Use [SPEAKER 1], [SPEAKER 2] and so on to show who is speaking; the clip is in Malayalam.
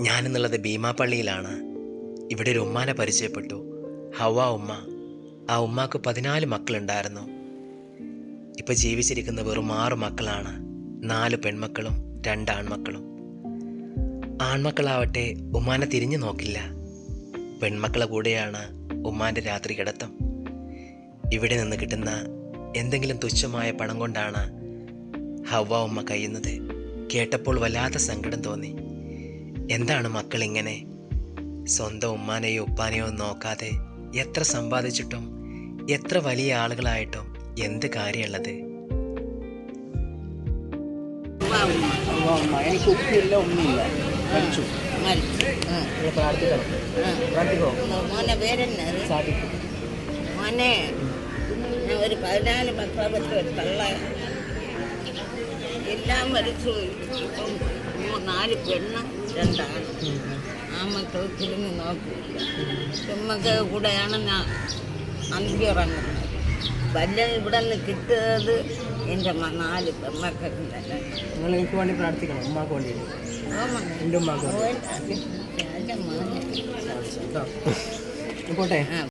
[SPEAKER 1] ഞാനെന്നുള്ളത് ഭീമാപ്പള്ളിയിലാണ് ഇവിടെ ഒരു ഉമ്മാനെ പരിചയപ്പെട്ടു. ഹവ ഉമ്മ. ആ ഉമ്മാക്ക് പതിനാല് മക്കളുണ്ടായിരുന്നു. ഇപ്പോൾ ജീവിച്ചിരിക്കുന്ന വെറും ആറ് മക്കളാണ്. നാല് പെൺമക്കളും രണ്ട് ആൺമക്കളും. ആൺമക്കളാവട്ടെ ഉമ്മാനെ തിരിഞ്ഞു നോക്കില്ല. പെൺമക്കളെ കൂടെയാണ് ഉമ്മാന്റെ രാത്രി കിടത്തം. ഇവിടെ നിന്ന് കിട്ടുന്ന എന്തെങ്കിലും തുച്ഛമായ പണം കൊണ്ടാണ് ഹവ ഉമ്മ കഴിയുന്നത് കേട്ടപ്പോൾ വല്ലാത്ത സങ്കടം തോന്നി. എന്താണ് മക്കൾ ഇങ്ങനെ സ്വന്തം ഉമ്മാനെയോ ഉപ്പാനെയോ നോക്കാതെ എത്ര സമ്പാദിച്ചിട്ടും എത്ര വലിയ ആളുകളായിട്ടും എന്ത് കാര്യമുള്ളത്?
[SPEAKER 2] എനിക്ക് ഉപ്പില്ല മരിച്ചു. പ്രാർത്ഥിക്കണം. പ്രാർത്ഥിക്കോ?
[SPEAKER 3] മോനെ
[SPEAKER 2] സാധിക്കും
[SPEAKER 3] മോനെ ഞാൻ ഒരു പതിനാല് മക്കളെ പറ്റി ഒരു തള്ള. എല്ലാം മരിച്ചു. ഇപ്പം മൂ- നാല് പെണ്ണ് രണ്ടാണ്. ആ മക്കൾ തിരിഞ്ഞ് നോക്കില്ല പെമ്മക്ക് കൂടെയാണ് ഞാൻ അന്തി ഉറങ്ങുന്നത് വല്ല ഇവിടെ നിന്ന് കിട്ടുന്നത് എന്റെ നാല് പെമ്മക്കൾക്ക് തന്നെ.
[SPEAKER 2] നിങ്ങൾ എനിക്ക് വേണ്ടി പ്രാർത്ഥിക്കണം. ഉമ്മാക്ക് വേണ്ടി. എന്റെ ഉമ്മാക്ക് വേണ്ടി. പോട്ടെ